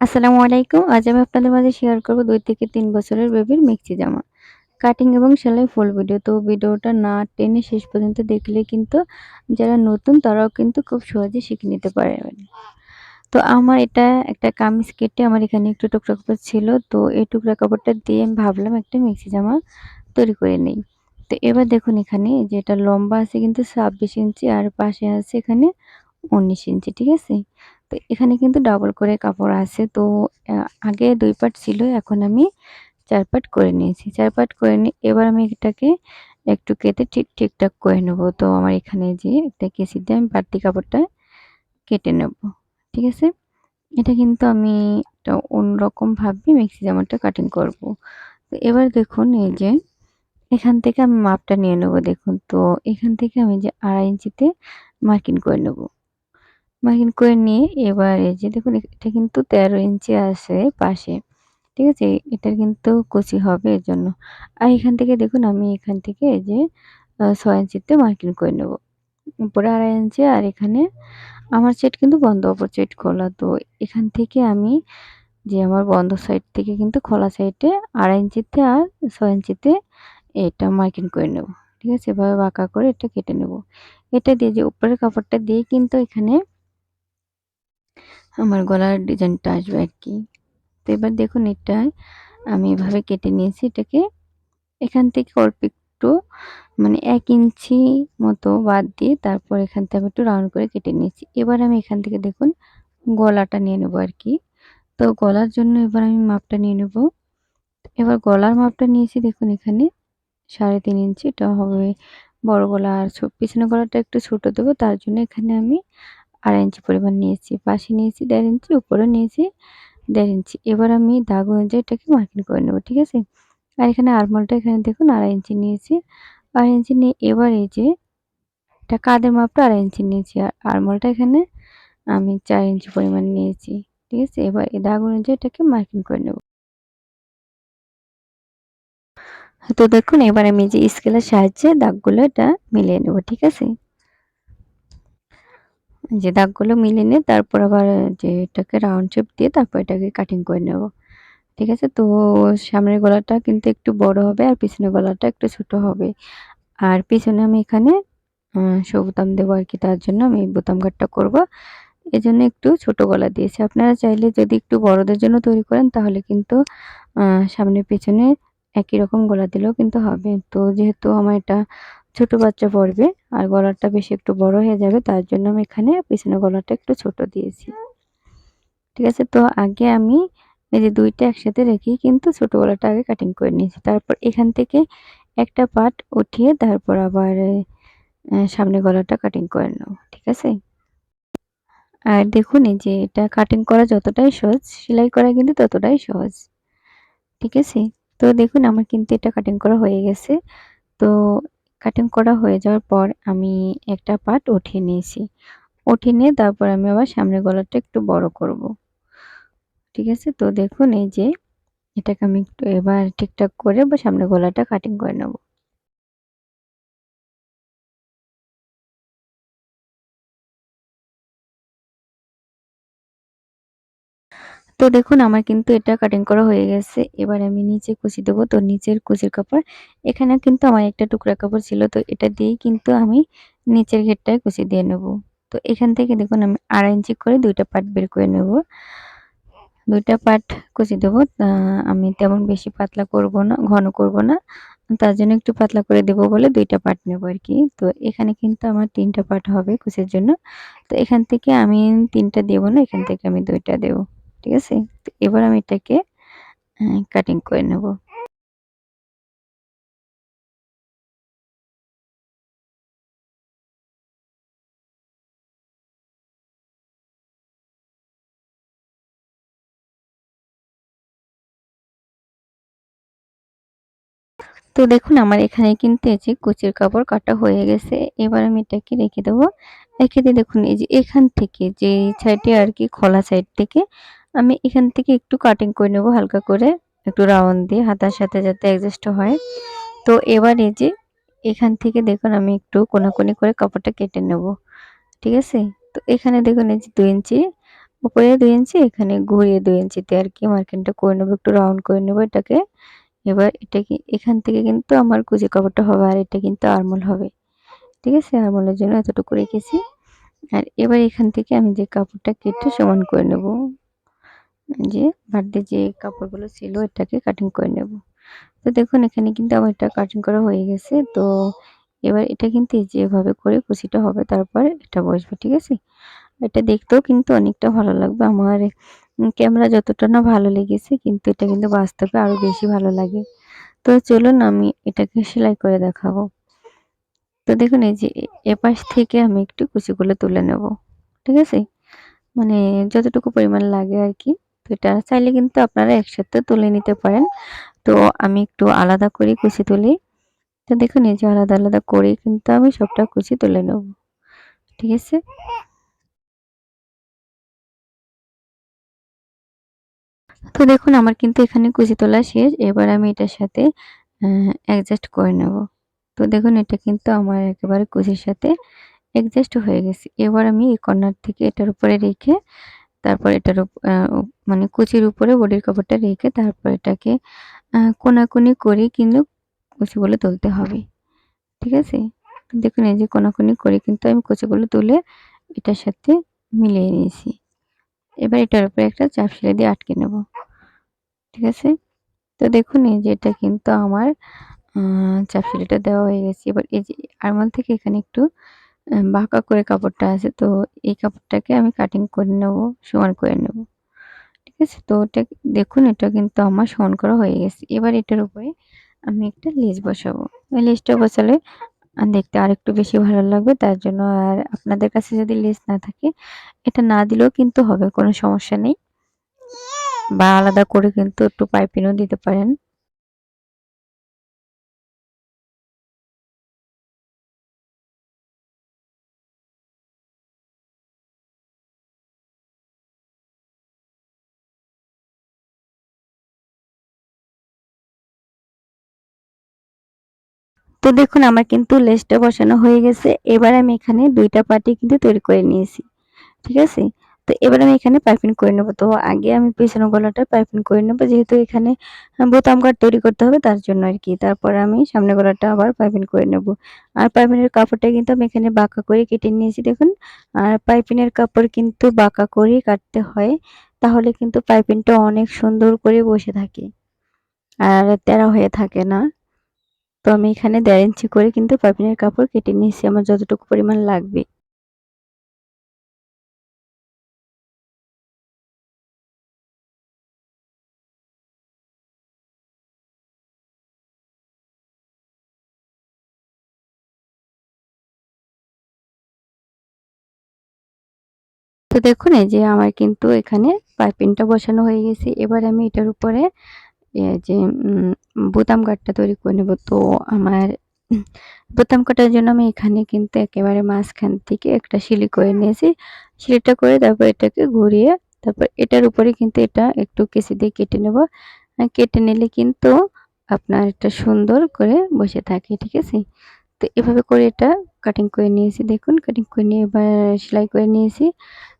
আসসালামু আলাইকুম। আজ আমি আপনাদের মাঝে শেয়ার করব দুই থেকে তিন বছরের বেবির মেক্সি জামা। কাটিং এবং সেলাই ফুল ভিডিও। তো ভিডিওটা না টেনে শেষ পর্যন্ত দেখলে কিন্তু যারা নতুন, তারাও কিন্তু খুব সহজে শিখে নিতে পারবেন। তো আমার এটা একটা কামিজ কেটে আমার এখানে একটু টুকরা কাপড় ছিল। তো এই টুকরা কাপড়টা দিয়ে আমি ভাবলাম একটা মেক্সি জামা তৈরি করে নিই তো এবার দেখুন এখানে যে এটা লম্বা আছে কিন্তু ২৬ ইঞ্চি আর পাশে আছে এখানে ১৯ ইঞ্চি। ঠিক আছে? তো এখানে কিন্তু ডাবল করে কাপড় আছে। তো আগে দুই পার্ট ছিল, এখন আমি চার পাট করে নিয়েছি। চার পাট করে নিয়ে এবার আমি এটাকে একটু কেটে ঠিক, ঠিকঠাক করে নেব তো আমার এখানে যে একটা কেসি দিয়ে আমি বাড়তি কাপড়টা কেটে নেব। ঠিক আছে? এটা কিন্তু আমি একটা অন্যরকমভাবে মিক্সি জামাটা কাটিং করব। তো এবার দেখুন, এই যে এখান থেকে আমি মাপটা নিয়ে নেব, দেখুন। তো এখান থেকে আমি যে আড়াই ইঞ্চিতে মার্কিং করে নেব। মার্কিং করে নিয়ে এবার এই যে দেখুন এটা কিন্তু ১৩ ইঞ্চি আছে পাশে। ঠিক আছে? এটার কিন্তু কুচি হবে এর জন্য। আর এখান থেকে দেখুন, আমি এখান থেকে এই যে ৬ ইঞ্চিতে মার্কিং করে নেব। উপরে আড়াই ইঞ্চি আর এখানে আমার সেট কিন্তু বন্ধ, অপর সেট খোলা। তো এখান থেকে আমি যে আমার বন্ধ সাইড থেকে কিন্তু খোলা সাইডে আড়াই ইঞ্চিতে আর ৬ ইঞ্চিতে এটা মার্কিং করে নেব। ঠিক আছে? এভাবে বাঁকা করে এটা কেটে নেব। এটা দিয়ে যে উপরের কাপড়টা দিয়ে কিন্তু এখানে আমার গলার ডিজাইনটা আসবে আর কি। তো এবার দেখুন এটা আমি এভাবে কেটে নিয়েছি এটাকে। এখান থেকে অল্প একটু মানে এক ইঞ্চি মতো বাদ দিয়ে তারপর এখান থেকে একটু রাউন্ড করে কেটে নিয়েছি। এবার আমি এখান থেকে দেখুন গলাটা নিয়ে নেব আর কি। তো গলার জন্য এবার আমি মাপটা নিয়ে নেব। এবার গলার মাপটা নিয়েছি দেখুন এখানে সাড়ে তিন ইঞ্চি। এটা হবে বড় গলা আর পিছনে গলাটা একটু ছোট দেবো, তার জন্য এখানে আমি আড়াই ইঞ্চি পরিমাণ নিয়েছি পাশে নিয়েছি দেড় ইঞ্চি, উপরে নিয়েছি দেড় ইঞ্চি। এবার আমি দাগ অনুযায়ী এটাকে মার্কিং করে নেব, ঠিক আছে? আর এখানে আরমলটা এখানে দেখুন আড়াই ইঞ্চি নিয়েছি। আড়াই ইঞ্চি নিয়ে এবার এই যে এটা কাদের মাপটা আড়াই ইঞ্চি নিয়েছি, আর আরমলটা এখানে আমি চার ইঞ্চি পরিমাণ নিয়েছি, ঠিক আছে? এবার এই দাগ অনুযায়ী এটাকে মার্কিং করে নেব। তো দেখুন, এবার আমি যে স্কেলের সাহায্যে দাগগুলো এটা মিলিয়ে নেব, ঠিক আছে? যে দাগগুলো মিলিয়ে নিয়ে তারপর আবার যে এটাকে রাউন্ড শেপ দিয়ে তারপর এটাকে কাটিং করে নেব। ঠিক আছে? তো সামনের গলাটা কিন্তু একটু বড় হবে আর পিছনের গলাটা একটু ছোট হবে। আর পিছনে আমি এখানে বোতাম দেবো আর কি, তার জন্য আমি বোতাম কাটটা করব। এজন্য একটু ছোট গলা দিয়েছি। আপনারা চাইলে যদি একটু বড়দের জন্য তৈরি করেন, তাহলে কিন্তু সামনে পেছনে একই রকম গলা দিলেও কিন্তু হবে। তো যেহেতু আমার এটা ছোট বাচ্চা পড়বে আর গলাটা বেশি একটু বড় হয়ে যাবে, তার জন্য আমি এখানে পিছনে গলাটা একটু ছোট দিয়েছি। ঠিক আছে, তো আগে আমি এই যে দুইটা একসাথে রেখে কিন্তু ছোট গলাটা আগে কাটিং করে নিয়েছি। তারপর এখান থেকে একটা পার্ট উঠিয়ে তারপর আবার সামনে গলাটা কাটিং করে নেব, ঠিক আছে? আর দেখুন এই যে এটা কাটিং করা যতটাই সহজ, সেলাই করা কিন্তু ততটাই সহজ, ঠিক আছে? তো দেখুন আমার কিন্তু এটা কাটিং করা হয়ে গেছে। তো কাটিং করা হয়ে যাওয়ার পর আমি একটা পার্ট উঠিয়ে নিয়েছি। উঠিয়ে নিয়ে তারপর আমি আবার সামনের গলাটা একটু বড় করব। ঠিক আছে? তো দেখুন এই যে, এটাকে আমি একটু এবার ঠিকঠাক করে বা সামনের গলাটা কাটিং করে নেব। তো দেখুন, আমার কিন্তু এটা কাটিং করা হয়ে গেছে। এবার আমি নিচে কুচি দেবো। তো নিচের কুচির কাপড় এখানে কিন্তু আমার একটা টুকরা কাপড় ছিল। তো এটা দিয়েই কিন্তু আমি নিচের ঘেরটায় কুচি দিয়ে নেব। তো এখান থেকে দেখুন, আমি আড়াই ইঞ্চি করে দুইটা পার্ট বের করে নেব। দুইটা পার্ট কুচি দেবো। আমি তেমন বেশি পাতলা করব না, ঘন করব না। তার জন্য একটু পাতলা করে দেব বলে দুইটা পার্ট নেব আর কি। তো এখানে কিন্তু আমার তিনটা পার্ট হবে কুচির জন্য। তো এখান থেকে আমি তিনটা দেবো না, এখান থেকে আমি দুইটা দেবো। ঠিক আছে? এবার আমি এটাকে কাটিং করে নেব। তো দেখুন, আমার এখানে কিন্তু এই যে কুচির কাপড় কাটা হয়ে গেছে। এবার আমি এটাকে রেখে দেবো। রেখে দিয়ে দেখুন, এই যে এখান থেকে যে সাইডে আর কি খোলা সাইড থেকে আমি এখান থেকে একটু কাটিং করে নেব হালকা করে, একটু রাউন্ড দিয়ে হাতার সাথে যাতে অ্যাডজাস্ট হয়। তো এবার এই যে এখান থেকে দেখুন আমি একটু কোনাকুনি করে কাপড়টা কেটে নেব, ঠিক আছে? তো এখানে দেখুন এই যে দু ইঞ্চি, উপরে দুই ইঞ্চি, এখানে ঘুরিয়ে দুই ইঞ্চিতে আর কি মার্কিনটা করে নেব, একটু রাউন্ড করে নেব এটাকে। এবার এটা কি, এখান থেকে কিন্তু আমার কুচি কাপড়টা হবে আর এটা কিন্তু আরমোল হবে, ঠিক আছে? আরমোলের জন্য এতটুকু রেখেছি। আর এবার এখান থেকে আমি যে কাপড়টা কেটে সমান করে নেব। যে বাড়তি যে কাপড়গুলো ছিল এটাকে কাটিং করে নেব। তো দেখুন, এখানে কিন্তু আমার এটা কাটিং করা হয়ে গেছে। তো এবার এটা কিন্তু যেভাবে করে কুচিটা হবে, তারপর এটা বসবে, ঠিক আছে? এটা দেখতেও কিন্তু অনেকটা ভালো লাগবে। আমার ক্যামেরা যতটা না ভালো লেগেছে, কিন্তু এটা কিন্তু বাস্তবে আরও বেশি ভালো লাগে। তো চলুন, আমি এটাকে সেলাই করে দেখাবো। তো দেখুন, এই যে এপাশ থেকে আমি একটু কুচিগুলো তুলে নেব, ঠিক আছে? মানে যতটুকু পরিমাণ লাগে আর কি। এটা চাইলে কিন্তু আপনারা একসাথে তুলে নিতে পারেন। তো আমি একটু আলাদা করে কুচি তুলি। তো দেখুন, এই যে আলাদা আলাদা করে কিন্তু আমি সবটা কুচি তুলে নেব। ঠিক আছে? তো দেখুন, আমার কিন্তু এখানে কুচি তোলা শেষ। এবার আমি এটার সাথে অ্যাডজাস্ট করে নেব। তো দেখুন, এটা কিন্তু আমার একেবারে কুচির সাথে অ্যাডজাস্ট হয়ে গেছে। এবার আমি এই কর্নার থেকে এটার উপরে রেখে তারপর এটার মানে কুচির উপরে বডির কাপড়টা রেখে তারপর এটাকে কোনাকুনি করে কিন্তু কুচিগুলো তুলতে হবে। ঠিক আছে? দেখুন, এই যে কোনাকুনি করে কিন্তু আমি কুচিগুলো তুলে এটার সাথে মিলিয়ে নিয়েছি। এবার এটার উপরে একটা চাপ সেলাই দিয়ে আটকে নেব। ঠিক আছে? তো দেখুন, এই যে এটা কিন্তু আমার চাপ সেলাইটা দেওয়া হয়ে গেছে। এবার এই যে আরমাল থেকে এখানে একটু বাঁকা করে কাপড়টা আছে, তো এই কাপড়টাকে আমি কাটিং করে নেব, সমান করে নেব। ঠিক আছে? তো ওটা দেখুন, এটা কিন্তু আমার সমান করা হয়ে গেছে। এবার এটার উপরে আমি একটা লেস বসাবো। ওই লেসটা বসালে দেখতে আর একটু বেশি ভালো লাগবে, তার জন্য আর আপনাদের কাছে যদি লেস না থাকে, এটা না দিলেও কিন্তু হবে, কোনো সমস্যা নেই। বা আলাদা করে কিন্তু একটু পাইপিংও দিতে পারেন। তো দেখুন, আমার কিন্তু লেসটা বসানো হয়ে গেছে। এবার আমি এখানে দুইটা পাটি কিন্তু তৈরি করে নিয়েছি। ঠিক আছে? তো এবার আমি এখানে পাইপিং করে নেব। তো আগে আমি পেছনের গলাটা পাইপিং করে নেব। যেহেতু এখানে বোতাম কাট তৈরি করতে হবে তার জন্য আর কি। তারপর আমি সামনে গলাটা আবার পাইপিং করে নেব। আর পাইপিনের কাপড়টা কিন্তু আমি এখানে বাঁকা করে কেটে নিয়েছি, দেখুন। আর পাইপিনের কাপড় কিন্তু বাঁকা করে কাটতে হয়। তাহলে কিন্তু পাইপিংটা অনেক সুন্দর করে বসে থাকে। আর তেরা হয়ে থাকে না। তো আমি এখানে দেড় ইঞ্চি করে কিন্তু পাইপিনের কাপড় কেটে নিয়েছি, আমার যতটুকু পরিমাণ লাগবে। তো দেখুন, এই যে আমার কিন্তু এখানে পাইপিংটা বসানো হয়ে গেছে। এবার আমি এটার উপরে যে বোতাম কাঠটা তৈরি করে নেব। তো আমার বোতাম কাটার জন্য আমি এখানে কিন্তু একেবারে মাঝখান থেকে একটা শিলি করে নিয়েছি। শিলিটা করে তারপর এটাকে ঘুরিয়ে তারপর এটার উপরে কিন্তু এটা একটু কেসি দিয়ে কেটে নেব। কেটে নিলে কিন্তু আপনার এটা সুন্দর করে বসে থাকে, ঠিক আছে? তো এভাবে করে এটা কাটিং করে নিয়েছি। দেখুন কাটিং করে নিয়ে এবার সেলাই করে নিয়েছি।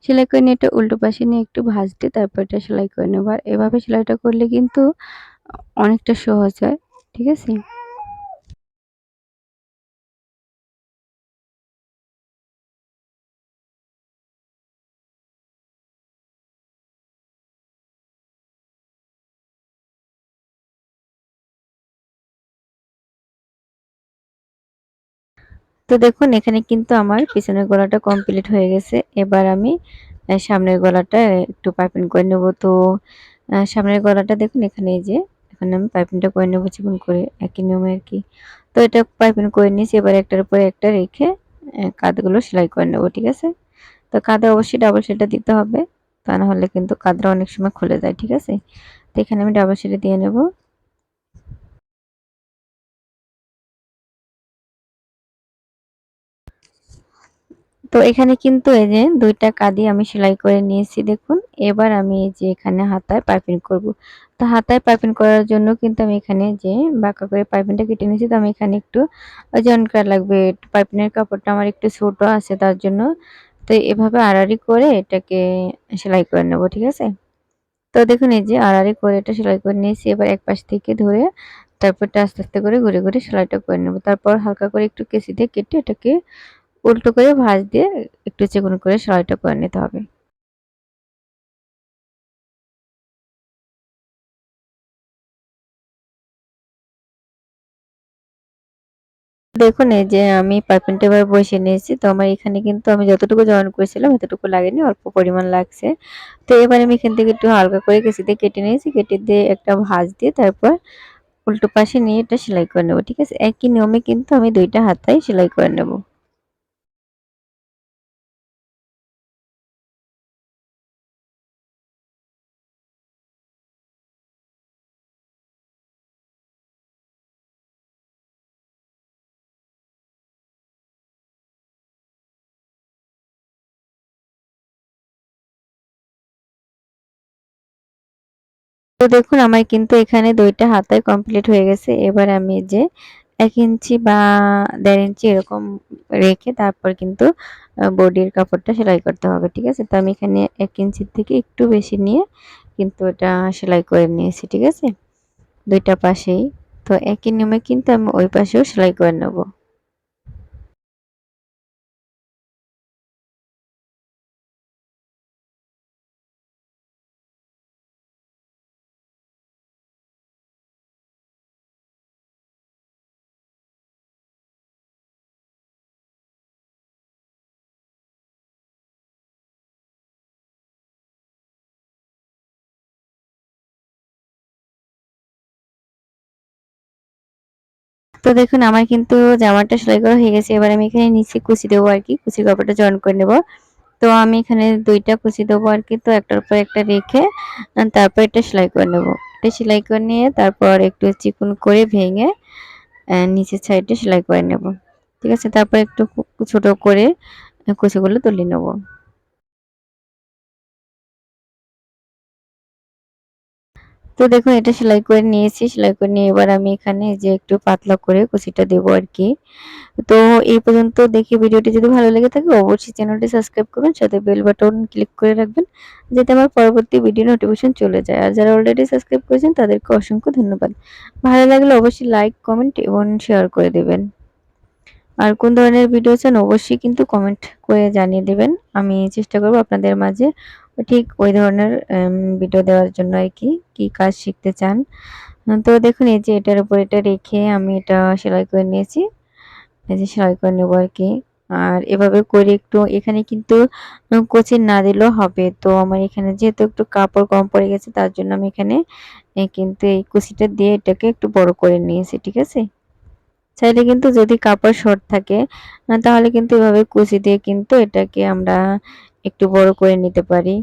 সেলাই করে নিয়ে এটা উল্টো পাশে নিয়ে একটু ভাজতে, তারপর এটা সেলাই করে নেব। এভাবে সেলাইটা করলে কিন্তু অনেকটা সহজ হয়, ঠিক আছে? তো দেখুন, এখানে কিন্তু আমার পিছনের গলাটা কমপ্লিট হয়ে গেছে। এবার আমি সামনের গলাটা একটু পাইপিং করে নেব। তো সামনের গলাটা দেখুন, এখানে যে, এখানে আমি পাইপিংটা করে নেব, চিকন করে, একই নিয়মে আর কি। তো এটা পাইপিং করে নিয়েছি, এবার একটার উপরে একটা রেখে কাঁধগুলো সেলাই করে নেব, ঠিক আছে? তো কাঁধে অবশ্যই ডাবল সেটা দিতে হবে, তা না হলে কিন্তু কাঁধটা অনেক সময় খুলে যায়, ঠিক আছে? তো এখানে আমি ডাবল সেটা দিয়ে নেব। তো এখানে কিন্তু এই যে দুইটা কাদি আমি সেলাই করে নিয়েছি, দেখুন। এবার আমি এই যে এখানে হাতায় পাইপিং করব। তো হাতায় পাইপিং করার জন্য কিন্তু আমি এখানে যে বাঁকা করে পাইপিংটা কেটে নিয়েছি, তো আমি এখানে একটু ওজন করা লাগবে পাইপিংয়ের কাপড়টা আমার একটু ছোটো আছে তার জন্য। তো এভাবে আড়াআড়ি করে এটাকে সেলাই করে নেব, ঠিক আছে? তো দেখুন এই যে আড়াআড়ি করে এটা সেলাই করে নিয়েছি, এবার এক পাশ থেকে ধরে তারপরটা আস্তে আস্তে করে ঘুরে ঘুরে সেলাইটা করে নেব। তারপর হালকা করে একটু কেসি দিয়ে কেটে এটাকে উল্টো করে ভাঁজ দিয়ে একটু চিকন করে সেলাইটা করে নিতে হবে। দেখুন, এই যে আমি পাইপিংটা এবার বসিয়ে নিয়েছি, তো আমার এখানে কিন্তু আমি যতটুকু জয়েন করেছিলাম, এতটুকু লাগেনি, অল্প পরিমাণ লাগছে। তো এবার আমি এখান থেকে একটু হালকা করে দিয়ে কেটে নিয়েছি, কেটে দিয়ে একটা ভাঁজ দিয়ে তারপর উল্টো পাশে নিয়ে এটা সেলাই করে নেব, ঠিক আছে? একই নিয়মে কিন্তু আমি দুইটা হাতায় সেলাই করে নেব। তো দেখুন, আমার কিন্তু এখানে দুইটা হাতায় কমপ্লিট হয়ে গেছে। এবার আমি যে এক ইঞ্চি বা দেড় ইঞ্চি এরকম রেখে তারপর কিন্তু বডির কাপড়টা সেলাই করতে হবে, ঠিক আছে? তো আমি এখানে এক ইঞ্চির থেকে একটু বেশি নিয়ে কিন্তু এটা সেলাই করে নিয়েছি, ঠিক আছে? দুইটা পাশেই। তো একই নিয়মে কিন্তু আমি ওই পাশেও সেলাই করে নেব। তো দেখুন, আমার কিন্তু জামাটা সেলাই করা হয়ে গেছে। এবার আমি এখানে নিচে কুচি দেবো আর কি। কুচির কাপড়টা জয়েন করে নেব। তো আমি এখানে দুইটা কুচি দেবো আর কি। তো একটার পর একটা রেখে তারপর এটা সেলাই করে নেব। এটা সেলাই করে নিয়ে তারপর একটু চিকুন করে ভেঙে নিচের সাইডে সেলাই করে নেব। ঠিক আছে? তারপর একটু ছোট করে কুচিগুলো তুলে নেব। তো দেখুন, এটা সেলাই করে নিয়েছি। সেলাই করে নিয়ে এবার আমি এখানে যে একটু পাতলা করে কুচিটা দেবো আর কি। তো এই পর্যন্ত দেখি ভিডিওটি। যদি ভালো লেগে থাকে, অবশ্যই চ্যানেলটি সাবস্ক্রাইব করবেন, সাথে বেল বাটন ক্লিক করে রাখবেন, যাতে আমার পরবর্তী ভিডিও নোটিফিকেশন চলে যায়। আর যারা অলরেডি সাবস্ক্রাইব করেছেন, তাদেরকে অসংখ্য ধন্যবাদ। ভালো লাগলে অবশ্যই লাইক কমেন্ট এবং শেয়ার করে দেবেন। আর কোন ধরনের ভিডিও চান, অবশ্যই কিন্তু কমেন্ট করে জানিয়ে দেবেন। আমি চেষ্টা করব আপনাদের মাঝে ঠিক ওই ধরনের ভিডিও দেওয়ার জন্য আর কি, কী কাজ শিখতে চান। তো দেখুন, এই যে এটার উপর এটা রেখে আমি এটা সেলাই করে নিয়েছি। এই যে সেলাই করে নেব আর কি। আর এভাবে করে একটু, এখানে কিন্তু কোচিন না দিলেও হবে। তো আমার এখানে যেহেতু একটু কাপড় কম পড়ে গেছে, তার জন্য আমি এখানে কিন্তু এই কুচিটা দিয়ে এটাকে একটু বড় করে নিয়েছি, ঠিক আছে? চাইলে কিন্তু যদি কাপড় শর্ট থাকে, তাহলে কিন্তু এভাবে কুচি দিয়ে কিন্তু এটাকে আমরা একটু বড় করে নিতে পারি।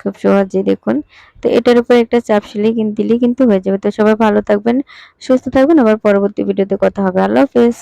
খুব সহজে দেখুন। তো এটার উপর একটা চাপ সিলে দিলেই কিন্তু হয়ে যাবে। তো সবাই ভালো থাকবেন, সুস্থ থাকবেন। আবার পরবর্তী ভিডিওতে কথা হবে। আল্লাহ হাফেজ।